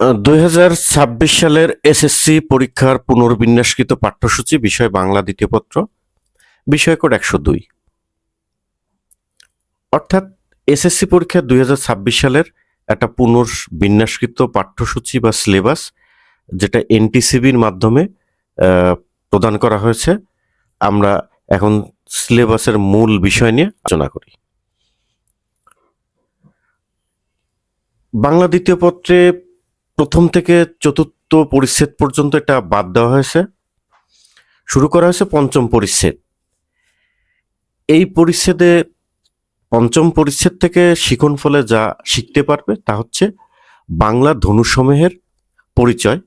দুই হাজার ছাব্বিশ সালের এসএসসি পরীক্ষার পুনর্বিন্যাসকৃত পাঠ্যসূচি, বিষয় বাংলা দ্বিতীয় পত্র, বিষয় কোড একশো দুই। অর্থাৎ এসএসসি পরীক্ষা দুই হাজার ছাব্বিশ সালের একটা পুনর্বিন্যাসকৃত পাঠ্যসূচি বা সিলেবাস, যেটা এনটিসিবির মাধ্যমে প্রদান করা হয়েছে। আমরা এখন সিলেবাসের মূল বিষয় নিয়ে আলোচনা করি। বাংলা দ্বিতীয় পত্রে প্রথম থেকে চতুর্থ পরিচ্ছেদ পর্যন্ত এটা বাদ দেওয়া হয়েছে। শুরু করা হয়েছে পঞ্চম পরিচ্ছেদ। এই পরিচ্ছেদে পঞ্চম পরিচ্ছেদ থেকে শিখন ফলে যা শিখতে পারবে তা হচ্ছে বাংলা ধনুসমূহের পরিচয়,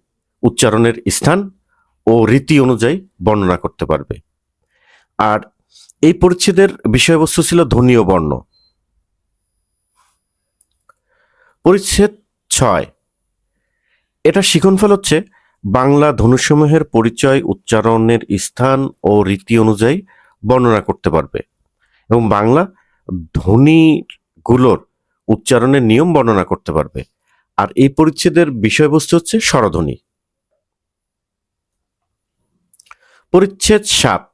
উচ্চারণের স্থান ও রীতি অনুযায়ী বর্ণনা করতে পারবে। আর এই পরিচ্ছেদের বিষয়বস্তু ছিল ধ্বনীয় বর্ণ। পরিচ্ছেদ ছয় এটা শিখনফল হচ্ছে বাংলা ধনুসমূহের পরিচয় উচ্চারণের স্থান ও রীতি অনুযায়ী বর্ণনা করতে পারবে। এবং বাংলা ধ্বনিগুলোর উচ্চারণের নিয়ম বর্ণনা করতে পারবে। আর এই পরিচ্ছেদের বিষয়বস্তু হচ্ছে স্বরধ্বনি। পরিচ্ছেদ সাত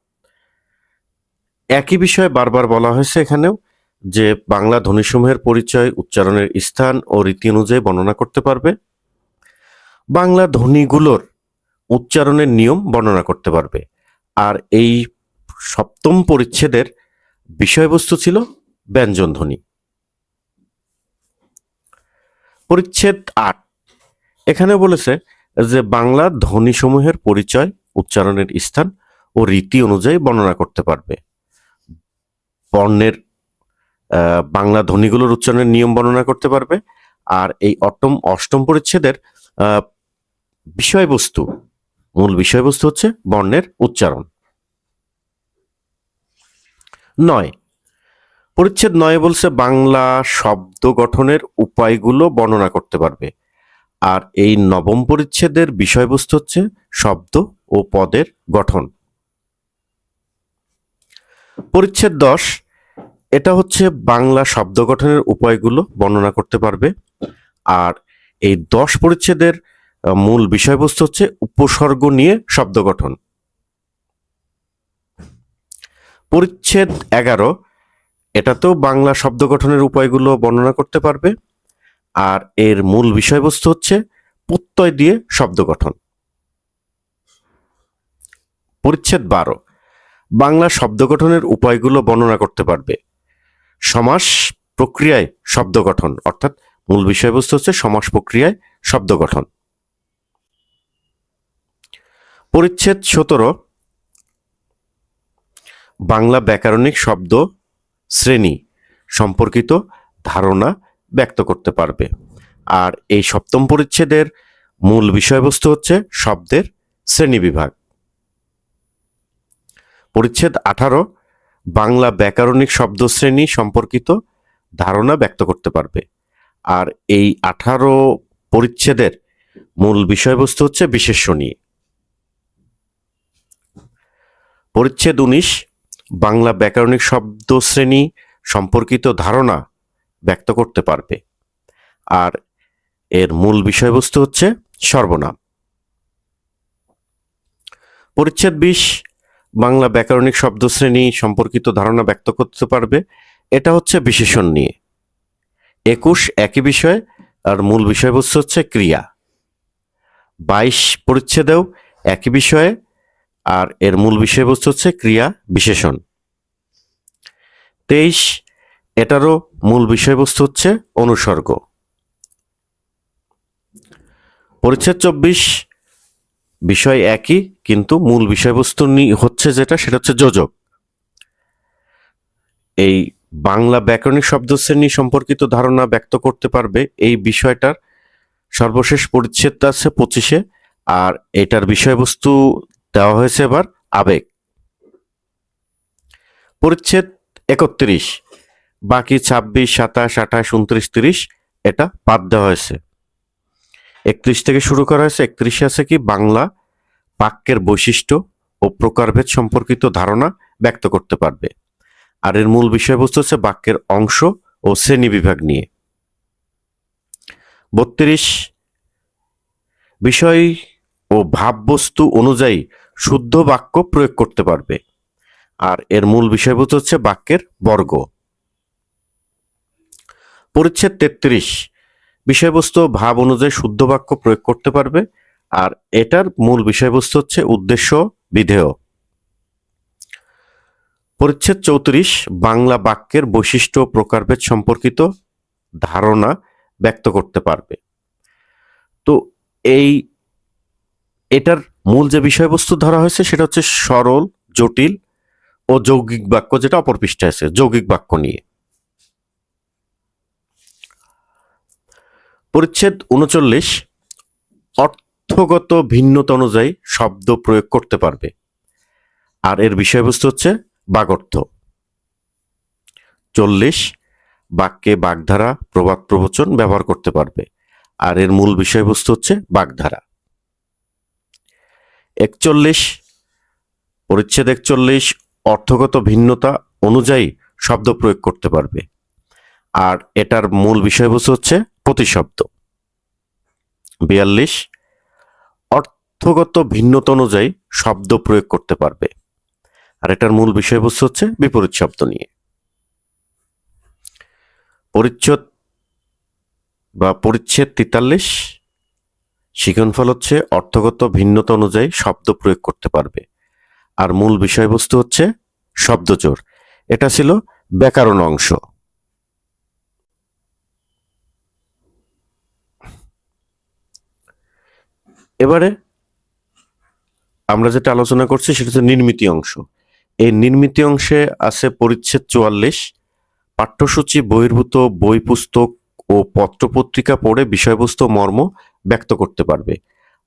একই বিষয়ে বারবার বলা হয়েছে এখানেও যে বাংলা ধ্বনিসমূহের পরিচয়, উচ্চারণের স্থান ও রীতি অনুযায়ী বর্ণনা করতে পারবে। বাংলা ধ্বনিগুলোর উচ্চারণের নিয়ম বর্ণনা করতে পারবে। আর এই সপ্তম পরিচ্ছেদের বিষয়বস্তু ছিল ব্যঞ্জন ধ্বনি। পরিচ্ছেদ আট। এখানে বলেছে যে বাংলা ধ্বনিসমূহের পরিচয়, উচ্চারণের স্থান ও রীতি অনুযায়ী বর্ণনা করতে পারবে। বর্ণের বাংলা ধ্বনিগুলোর উচ্চারণের নিয়ম বর্ণনা করতে পারবে। আর এই অষ্টম অষ্টম পরিচ্ছেদের বিষয়বস্তু, মূল বিষয়বস্তু হচ্ছে বর্ণের উচ্চারণ। নয়, পরিচ্ছেদ নয় বলছে বাংলা শব্দ গঠনের উপায়গুলো বর্ণনা করতে পারবে। আর এই নবম পরিচ্ছেদের বিষয়বস্তু হচ্ছে শব্দ ও পদের গঠন। পরিচ্ছেদ দশ, এটা হচ্ছে বাংলা শব্দ গঠনের উপায়গুলো বর্ণনা করতে পারবে। আর এই দশ পরিচ্ছেদের মূল বিষয়বস্তু হচ্ছে উপসর্গ নিয়ে শব্দ গঠন। পরিচ্ছেদ এগারো এটাতেও বাংলা শব্দ গঠনের উপায়গুলো বর্ণনা করতে পারবে, আর এর মূল বিষয়বস্তু হচ্ছে প্রত্যয় দিয়ে শব্দ গঠন। পরিচ্ছেদ বারো, বাংলা শব্দ গঠনের উপায়গুলো বর্ণনা করতে পারবে। সমাস প্রক্রিয়ায় শব্দ গঠন, অর্থাৎ মূল বিষয়বস্তু হচ্ছে সমাস প্রক্রিয়ায় শব্দ গঠন। পরিচ্ছেদ সতেরো, বাংলা ব্যাকরণিক শব্দ শ্রেণি সম্পর্কিত ধারণা ব্যক্ত করতে পারবে। আর এই সপ্তম পরিচ্ছেদের মূল বিষয়বস্তু হচ্ছে শব্দের শ্রেণীবিভাগ পরিচ্ছেদ আঠারো, বাংলা ব্যাকরণিক শব্দ শ্রেণি সম্পর্কিত ধারণা ব্যক্ত করতে পারবে। আর এই আঠারো পরিচ্ছেদের মূল বিষয়বস্তু হচ্ছে বিশেষ্য নিয়ে। পরিচ্ছেদ উনিশ, বাংলা ব্যাকরণিক শব্দশ্রেণী সম্পর্কিত ধারণা ব্যক্ত করতে পারবে। আর এর মূল বিষয়বস্তু হচ্ছে সর্বনাম। পরিচ্ছেদ বিশ, বাংলা ব্যাকরণিক শব্দশ্রেণী সম্পর্কিত ধারণা ব্যক্ত করতে পারবে, এটা হচ্ছে বিশেষণ নিয়ে। একুশ, একই বিষয়, আর মূল বিষয়বস্তু হচ্ছে ক্রিয়া। বাইশ, পরিচ্ছেদেও একই বিষয়ে আর এর মূল বিষয়বস্তু হচ্ছে ক্রিয়া বিশেষণ। তেইশ, এটারও মূল বিষয়বস্তু হচ্ছে অনুসর্গ। পরিচ্ছেদ চব্বিশ বিষয় একই, কিন্তু মূল বিষয়বস্তু হচ্ছে যেটা, সেটা হচ্ছে যোজক। এই বাংলা ব্যাকরণিক শব্দশ্রেণী সম্পর্কিত ধারণা ব্যক্ত করতে পারবে, এই বিষয়টার সর্বশেষ পরিচ্ছেদটা আছে পঁচিশে, আর এটার বিষয়বস্তু দেওয়া হয়েছে এবার আবেগ। পরিচ্ছেদ একত্রিশ, বাকি ছাব্বিশ, সাতাশ, আঠাশ, উনত্রিশ, তিরিশ, এটা বাদ দেওয়া হয়েছে। একত্রিশ থেকে শুরু করা হয়েছে, একত্রিশে আছে কি? বাংলা বাক্যের বৈশিষ্ট্য ও প্রকারভেদ সম্পর্কিত ধারণা ব্যক্ত করতে পারবে। আর এর মূল বিষয়বস্তু হচ্ছে বাক্যের অংশ ও শ্রেণি বিভাগ নিয়ে। বত্রিশ, বিষয় ও ভাববস্তু অনুযায়ী শুদ্ধ বাক্য প্রয়োগ করতে পারবে। আর এর মূল বিষয়বস্তু হচ্ছে বাক্যের বর্গ। পরিচ্ছেদ তেত্রিশ, বিষয়বস্তু ভাব অনুযায়ী শুদ্ধ বাক্য প্রয়োগ করতে পারবে। আর এটার মূল বিষয়বস্তু হচ্ছে উদ্দেশ্য, বিধেয়। পরিচ্ছেদ চৌত্রিশ, বাংলা বাক্যের বৈশিষ্ট্য প্রকারভেদ সম্পর্কিত ধারণা ব্যক্ত করতে পারবে। তো এই এটার মূল যে বিষয়বস্তু ধরা হয়েছে সেটা হচ্ছে সরল, জটিল ও যৌগিক বাক্য যেটা অপর পৃষ্ঠায় আছে, যৌগিক বাক্য নিয়ে। পরিচ্ছেদ উনচল্লিশ, অর্থগত ভিন্নতা অনুযায়ী শব্দ প্রয়োগ করতে পারবে। আর এর বিষয়বস্তু হচ্ছে বাগর্থ চল্লিশ, বাক্যে বাগধারা প্রবাদ প্রবচন ব্যবহার করতে পারবে। আর এর মূল বিষয়বস্তু হচ্ছে বাগধারা। একচল্লিশ, পরিচ্ছেদ একচল্লিশ, অর্থগত ভিন্নতা অনুযায়ী শব্দ প্রয়োগ করতে পারবে। আর এটার মূল বিষয়বস্তু হচ্ছে প্রতিশব্দ। বিয়াল্লিশ, অর্থগত ভিন্নতা অনুযায়ী শব্দ প্রয়োগ করতে পারবে। আর এটার মূল বিষয়বস্তু হচ্ছে বিপরীত শব্দ নিয়ে। পরিচ্ছদ বা পরিচ্ছেদ তেতাল্লিশ শিখনফল হচ্ছে অর্থগত ভিন্নতা অনুযায়ী শব্দ প্রয়োগ করতে পারবে। আর মূল বিষয়বস্তু হচ্ছে শব্দজোর এটা ছিল ব্যাকরণ অংশ। এবারে আমরা যেটা আলোচনা করছি সেটা হচ্ছে নির্মিতি অংশ। এই নির্মিতি অংশে আছে পরিচ্ছেদ চুয়াল্লিশ। পাঠ্যসূচি, বহির্ভূত বই পুস্তক ও পত্রপত্রিকা পড়ে বিষয়বস্তু মর্ম ব্যক্ত করতে পারবে।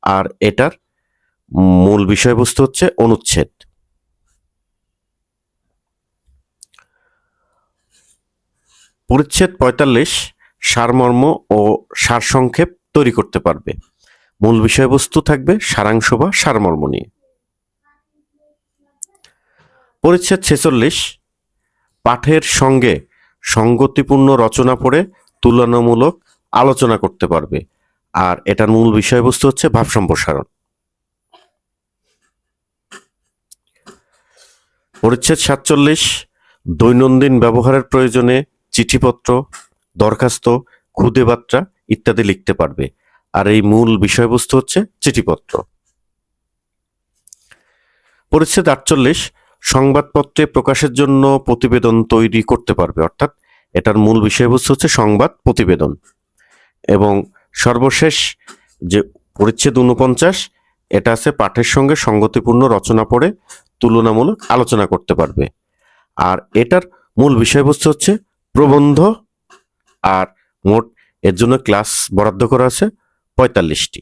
আর এটার মূল বিষয়বস্তু হচ্ছে অনুচ্ছেদ। পরিচ্ছেদ পঁয়তাল্লিশ, সারমর্ম ও সারসংক্ষেপ তৈরি করতে পারবে। মূল বিষয়বস্তু থাকবে সারাংশ বা সারমর্ম নিয়ে। পরিচ্ছেদ ছেচল্লিশ, পাঠের সঙ্গে সঙ্গতিপূর্ণ রচনা পড়ে তুলনামূলক আলোচনা করতে পারবে। আর এটার মূল বিষয়বস্তু হচ্ছে ভাব সম্প্রসারণ। পরিচ্ছেদ সাতচল্লিশ, দৈনন্দিন ব্যবহারের প্রয়োজনে চিঠিপত্র, দরখাস্ত, খুদে বার্তা ইত্যাদি লিখতে পারবে। আর এই মূল বিষয়বস্তু হচ্ছে চিঠিপত্র। পরিচ্ছেদ আটচল্লিশ, সংবাদপত্রে প্রকাশের জন্য প্রতিবেদন তৈরি করতে পারবে। অর্থাৎ এটার মূল বিষয়বস্তু হচ্ছে সংবাদ প্রতিবেদন। এবং সর্বশেষ যে পরিচ্ছেদ উনপঞ্চাশ এটা আছে পাঠের সঙ্গে সঙ্গতিপূর্ণ রচনা পড়ে তুলনামূলক আলোচনা করতে পারবে। আর এটার মূল বিষয়বস্তু হচ্ছে প্রবন্ধ, আর মোট এর জন্য ক্লাস বরাদ্দ করা আছে পঁয়তাল্লিশটি।